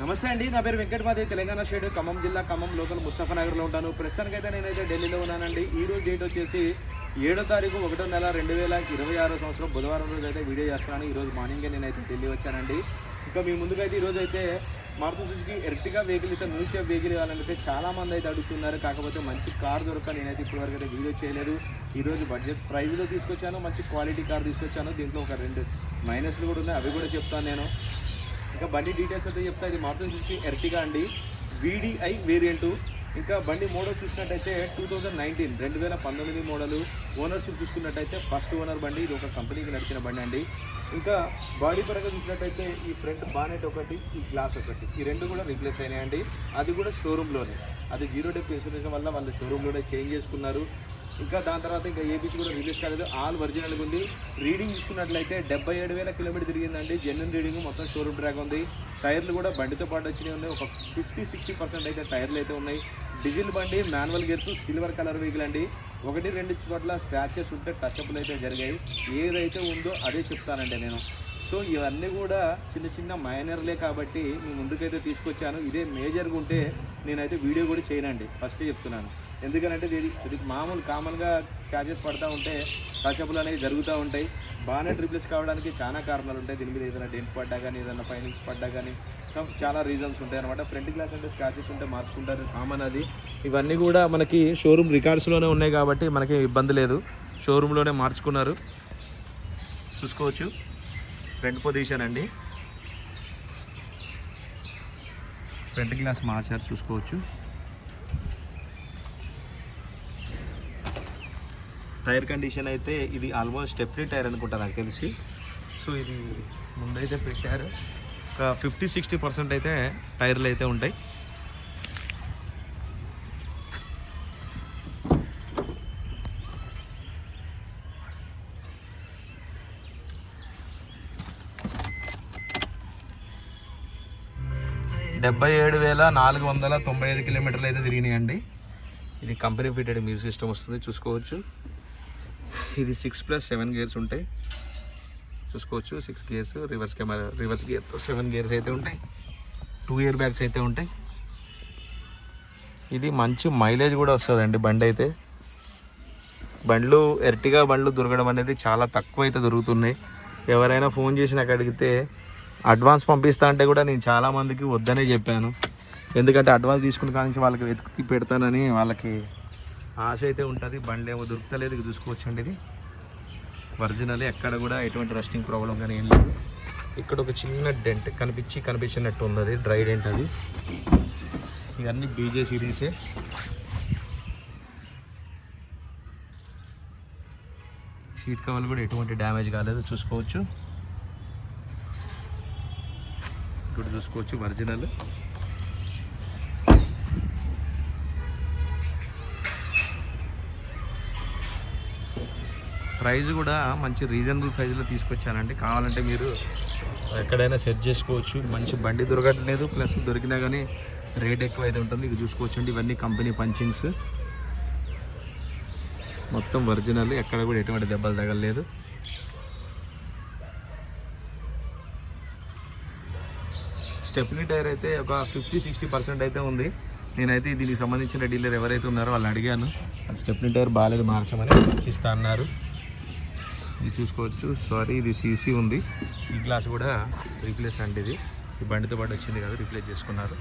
నమస్తే అండి నా పేరు వెంకటమాది తెలంగాణ స్టేట్ ఖమ్మం జిల్లా ఖమ్మం లోకల్ ముస్తఫానగర్లో ఉంటాను ప్రస్తుతానికైతే నేనైతే ఢిల్లీలో ఉన్నానండి. ఈ రోజు డేట్ వచ్చేసి ఏడో తారీఖు ఒకటో నెల రెండు వేల ఇరవై ఆరో సంవత్సరం బుధవారం రోజు అయితే వీడియో చేస్తున్నాను. ఈరోజు మార్నింగే నేనైతే ఢిల్లీ వచ్చానండి. ఇంకా మీ ముందుకైతే ఈరోజు అయితే మారుతూ సుజుకి ఎర్టిగా వెహికల్ అయితే న్యూ షేప్ వెహికల్ కావాలంటే చాలా మంది అయితే అడుగుతున్నారు. కాకపోతే మంచి కార్ దొరక నేనైతే ఇప్పటివరకు అయితే వీడియో చేయలేదు. ఈరోజు బడ్జెట్ ప్రైజ్లో తీసుకొచ్చాను మంచి క్వాలిటీ కార్ తీసుకొచ్చాను. దీంట్లో ఒక రెండు మైనస్లు కూడా ఉన్నాయి. అవి కూడా చెప్తాను నేను. ఇంకా బండి డీటెయిల్స్ అయితే చెప్తా ఇది మారుతి సుజుకి ఎర్టిగా అండి. వీడిఐ వేరియంటు ఇంకా బండి మోడల్ చూసినట్టయితే టూ థౌజండ్ నైన్టీన్ రెండు వేల పంతొమ్మిది మోడల్ ఓనర్షిప్ చూసుకున్నట్టయితే ఫస్ట్ ఓనర్ బండి ఇది ఒక కంపెనీకి నడిచిన బండి అండి. ఇంకా బాడీ పరంగా చూసినట్టయితే ఈ ఫ్రంట్ బానెట్ ఒకటి ఈ గ్లాస్ ఒకటి ఈ రెండు కూడా రీప్లేస్ అయినాయండి. అది కూడా షోరూంలోనే అది జీరో డెప్ ఇన్సూరెన్స్ వల్ల వాళ్ళు షోరూంలోనే చేంజ్ చేసుకున్నారు. ఇంకా దాని తర్వాత ఇంకా ఏబీసీ కూడా రిలీజ్ కాలేదు. ఆల్ ఒరిజినల్గా ఉంది. రీడింగ్ చూసుకున్నట్లయితే డెబ్బై ఏడు వేల కిలోమీటర్ తిరిగిందండి. జెన్యున్ రీడింగ్ మొత్తం షోరూమ్ ట్రాక్ ఉంది. టైర్లు కూడా బండితో పాటు వచ్చినాయి ఉన్నాయి. ఒక ఫిఫ్టీ సిక్స్టీ పర్సెంట్ అయితే టైర్లు అయితే ఉన్నాయి. డీజిల్ బండి manual gears silver colour vehicle అండి. ఒకటి రెండు చోట్ల స్క్రాచెస్ ఉంటే టచ్అప్లు అయితే జరిగాయి. ఏదైతే ఉందో అదే చెప్తానండి నేను. సో ఇవన్నీ కూడా చిన్న చిన్న మైనర్లే కాబట్టి మీ ముందుకైతే తీసుకొచ్చాను. ఇదే మేజర్గా ఉంటే నేనైతే వీడియో కూడా చేయనండి. ఫస్ట్ చెప్తున్నాను. ఎందుకంటే ఇది ఇది మామూలు కామన్గా స్క్రాచెస్ పడతా ఉంటే టచ్అప్లు అనేవి జరుగుతూ ఉంటాయి. బాగానే రిప్లేస్ కావడానికి చాలా కారణాలు ఉంటాయి. దీని మీద ఏదైనా డెంట్ పడ్డా కానీ ఏదైనా పైనుంచి పడ్డా కానీ చాలా రీజన్స్ ఉంటాయి అనమాట ఫ్రంట్ గ్లాస్ అంటే స్క్రాచెస్ ఉంటే మార్చుకుంటారు. కామన్ అది. ఇవన్నీ కూడా మనకి షోరూమ్ రికార్డ్స్లోనే ఉన్నాయి కాబట్టి మనకి ఇబ్బంది లేదు. షోరూంలోనే మార్చుకున్నారు. చూసుకోవచ్చు. ఫ్రంట్ పొజిషన్ అండి. ఫ్రంట్ గ్లాస్ మార్చారు. చూసుకోవచ్చు. టైర్ కండిషన్ అయితే ఇది ఆల్మోస్ట్ స్టెప్లీ టైర్ అనుకుంటా నాకు తెలిసి. సో ఇది ముందైతే పెట్టారు. ఒక ఫిఫ్టీ సిక్స్టీ పర్సెంట్ అయితే టైర్లు అయితే ఉంటాయి. డెబ్బై ఏడు వేల నాలుగు వందల తొంభై ఐదు కిలోమీటర్లు అయితే తిరిగినాయండి. ఇది కంపెనీ ఫిటెడ్ మ్యూజిక్ సిస్టమ్ వస్తుంది చూసుకోవచ్చు. ఇది సిక్స్ ప్లస్ సెవెన్ గేర్స్ ఉంటాయి. చూసుకోవచ్చు six gears reverse camera reverse గేర్తో seven gears అయితే ఉంటాయి. టూ ఇయర్ బ్యాగ్స్ అయితే ఉంటాయి. ఇది మంచి మైలేజ్ కూడా వస్తుందండి బండి అయితే. బండ్లు ఎర్టిగా బండ్లు దొరకడం అనేది చాలా తక్కువ అయితే దొరుకుతున్నాయి. ఎవరైనా ఫోన్ చేసి నాకు అడిగితే అడ్వాన్స్ పంపిస్తా అంటే కూడా నేను చాలా మందికి వద్దనే చెప్పాను. ఎందుకంటే అడ్వాన్స్ తీసుకుని కానీ వాళ్ళకి వెతికి పెడతానని వాళ్ళకి ఆశ అయితే ఉంటుంది బండి ఏమో దొరుకుతలేదు ఇది చూసుకోవచ్చండి ఇది. ఒరిజినల్ ఎక్కడ కూడా ఎటువంటి రస్టింగ్ ప్రాబ్లం కానీ ఏం లేదు. ఇక్కడ ఒక చిన్న డెంట్ కనిపించి కనిపించినట్టు ఉంది అది డ్రై డెంట్ అది. ఇవన్నీ బీజే సిరీసే సీట్ కవర్లు కూడా ఎటువంటి డ్యామేజ్ కాలేదు చూసుకోవచ్చు. ఇక్కడ చూసుకోవచ్చు ఒరిజినల్ ప్రైస్ కూడా మంచి రీజనబుల్ ప్రైస్లో తీసుకొచ్చానండి. కావాలంటే మీరు ఎక్కడైనా సెట్ చేసుకోవచ్చు. మంచి బండి దొరకట్లేదు. ప్లస్ దొరికినా కానీ రేట్ ఎక్కువ అయితే ఉంటుంది. ఇది చూసుకోవచ్చు అండి ఇవన్నీ కంపెనీ పంచింగ్స్. మొత్తం ఒరిజినల్. ఎక్కడ కూడా ఎటువంటి దెబ్బలు తగలలేదు. స్టెప్నీ టైర్ అయితే ఒక ఫిఫ్టీ సిక్స్టీ పర్సెంట్ అయితే ఉంది. నేనైతే దీనికి సంబంధించిన డీలర్ ఎవరైతే ఉన్నారో వాళ్ళని అడిగాను. స్టెప్నీ టైర్ బాగాలేదు మార్చమని ఇస్తా అన్నారు. ఇది చూసుకోవచ్చు. సారీ ఇది సీసీ ఉంది. ఈ గ్లాస్ కూడా రీప్లేస్ అండి ఇది. ఈ బండితో పాటు వచ్చింది కదా రీప్లేస్ చేసుకున్నారు.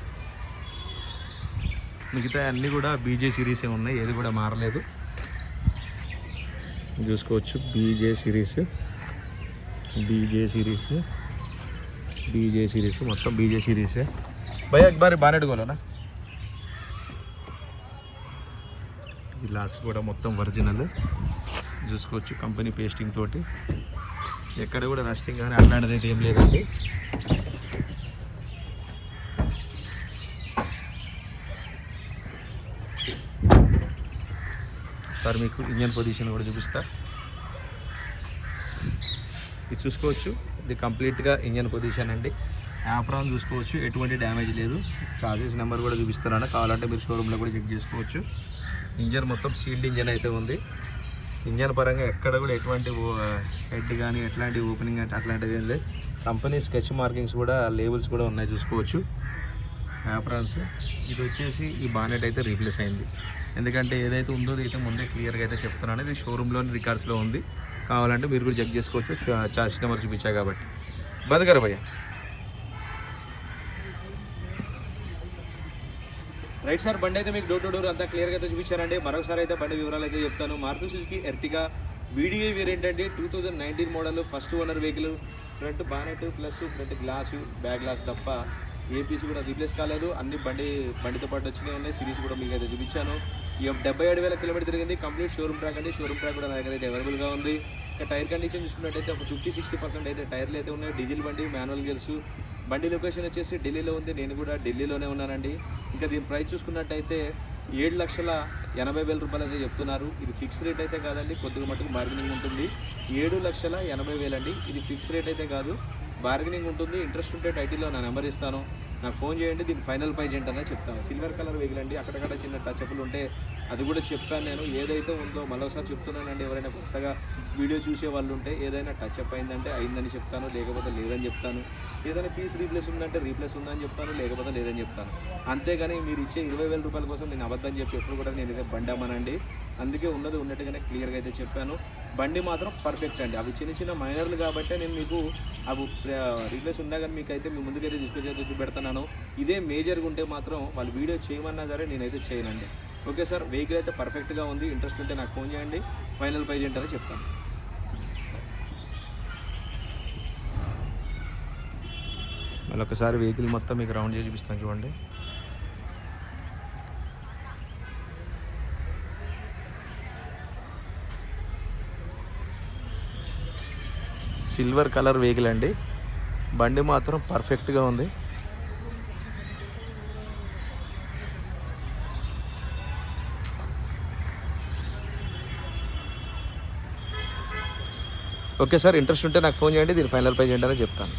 మిగతా అన్నీ కూడా బీజే సిరీసే ఉన్నాయి. ఏది కూడా మారలేదు. చూసుకోవచ్చు. BJ series BJ series BJ series మొత్తం బీజే సిరీసే భయ అక్బారి బాగా అడుకోవాలనా ఈ లాక్స్ కూడా మొత్తం ఒరిజినల్ చూసుకోవచ్చు కంపెనీ పేస్టింగ్ తోటి. ఎక్కడ కూడా రస్టింగ్ కానీ అట్లాంటిది అయితే ఏం లేదండి. సార్ మీకు ఇంజన్ పొజిషన్ కూడా చూపిస్తా. ఇది చూసుకోవచ్చు. ఇది కంప్లీట్గా ఇంజన్ పొజిషన్ అండి. యాప్రాన్ చూసుకోవచ్చు. ఎటువంటి డ్యామేజ్ లేదు. చార్జెస్ నెంబర్ కూడా చూపిస్తున్నాను. కావాలంటే మీరు షోరూంలో కూడా చెక్ చేసుకోవచ్చు. ఇంజన్ మొత్తం సీల్డ్ ఇంజన్ అయితే ఉంది. ఇంజన్ పరంగా ఎక్కడ కూడా ఎటువంటి హెడ్ కానీ ఎట్లాంటి ఓపెనింగ్ అంటే అట్లాంటిది ఏం లేదు. కంపెనీ స్కెచ్ మార్కింగ్స్ కూడా లేబుల్స్ కూడా ఉన్నాయి చూసుకోవచ్చు. యాప్రాన్స్ ఇది వచ్చేసి ఈ బానెట్ అయితే రీప్లేస్ అయింది. ఎందుకంటే ఏదైతే ఉందో అయితే ముందే క్లియర్గా అయితే చెప్తున్నాను. ఇది షోరూంలోని రికార్డ్స్లో ఉంది. కావాలంటే మీరు కూడా చెక్ చేసుకోవచ్చు. చార్జ్ నెంబర్ చూపించా కాబట్టి. బతకరు భయ్యా. రైట్ సార్ బండి అయితే మీకు డోర్ టు డోర్ అంతా క్లియర్గా అయితే చూపించారండి. మరొకసారి అయితే బండి వివరాలు అయితే చెప్తాను. Maruti Suzuki Ertiga video variant అండి. Two thousand nineteen model first owner vehicle front bonnet plus front glass back glass తప్ప ఏ పీస్ కూడా రీప్లేస్ కాలేదు. అన్ని బండి బండితో పాటు వచ్చినాయి ఉన్నాయి సిరీస్ కూడా మీకు అయితే చూపించాను. ఈ డెబ్బై ఏడు వేల కిలోమీటర్ తిరిగింది. కంప్లీట్ షోరూమ్ ట్రాక్ అండి. షోరూమ్ ట్రాక్ కూడా నా దగ్గర అయితే అవైలబుల్గా ఉంది. ఇంకా టైర్ కండిషన్ చూసుకున్నట్టయితే ఒక ఫిఫ్టీ సిక్స్టీ పర్సెంట్ అయితే టైర్లు అయితే ఉన్నాయి. డీజిల్ బండి మాన్యువల్ గేర్స్ బండి లొకేషన్ వచ్చేసి ఢిల్లీలో ఉంది. నేను కూడా ఢిల్లీలోనే ఉన్నానండి. ఇంకా దీని ప్రైస్ చూసుకున్నట్టయితే ఏడు లక్షల ఎనభై వేల రూపాయలు అయితే చెప్తున్నారు. ఇది ఫిక్స్ రేట్ అయితే కాదండి. కొద్దిగా మటుకు బార్గెనింగ్ ఉంటుంది. ఏడు లక్షల ఎనభై వేలండి ఇది ఫిక్స్ రేట్ అయితే కాదు. బార్గెనింగ్ ఉంటుంది. ఇంట్రెస్ట్ ఉంటే టైటిల్లో నా నెంబర్ ఇస్తాను. నాకు ఫోన్ చేయండి. దీని ఫైనల్ ప్రైజ్ ఏంటనే చెప్తాను. సిల్వర్ కలర్ వెహికల్ అండి. అక్కడక్కడ చిన్న టచ్అప్లు ఉంటే అది కూడా చెప్పాను నేను. ఏదైతే ఉందో మరోసారి చెప్తున్నానండి ఎవరైనా కొత్తగా వీడియో చూసే వాళ్ళు ఉంటే ఏదైనా టచ్అప్ అయిందంటే అయిందని చెప్తాను లేకపోతే లేదని చెప్తాను. ఏదైనా పీస్ రీప్లేస్ ఉందంటే రీప్లేస్ ఉందని చెప్తాను లేకపోతే లేదని చెప్తాను. అంతేగాని మీరు ఇచ్చే ఇరవై వేల రూపాయల కోసం నేను అబద్ధం చెప్పి ఎప్పుడు కూడా నేను ఇదే బండి అమ్మనండి. అందుకే ఉన్నది ఉన్నట్టుగానే క్లియర్గా అయితే చెప్పాను. బండి మాత్రం పర్ఫెక్ట్ అండి. అవి చిన్న చిన్న మైనర్లు కాబట్టి నేను మీకు అవి రీప్లేస్ ఉన్నా కానీ మీకు అయితే మీ ముందుకైతే తీసుకొచ్చి అయితే చూపెడుతున్నాను ఇదే మేజర్గా ఉంటే మాత్రం వాళ్ళు వీడియో చేయమన్నా సరే నేనైతే చేయనండి. ఓకే సార్ వెహికల్ అయితే పర్ఫెక్ట్గా ఉంది. ఇంట్రెస్ట్ ఉంటే నాకు ఫోన్ చేయండి. ఫైనల్ ప్రైజ్ ఏంటని చెప్తాను. మళ్ళీ ఒకసారి వెహికల్ మొత్తం మీకు రౌండ్ చేసి చూపిస్తాను చూడండి. సిల్వర్ కలర్ వెహికల్ అండి. బండి మాత్రం పర్ఫెక్ట్గా ఉంది. ఓకే సార్ ఇంట్రెస్ట్ ఉంటే నాకు ఫోన్ చేయండి దీని ఫైనల్ ప్రైజ్ అని చెప్తాను.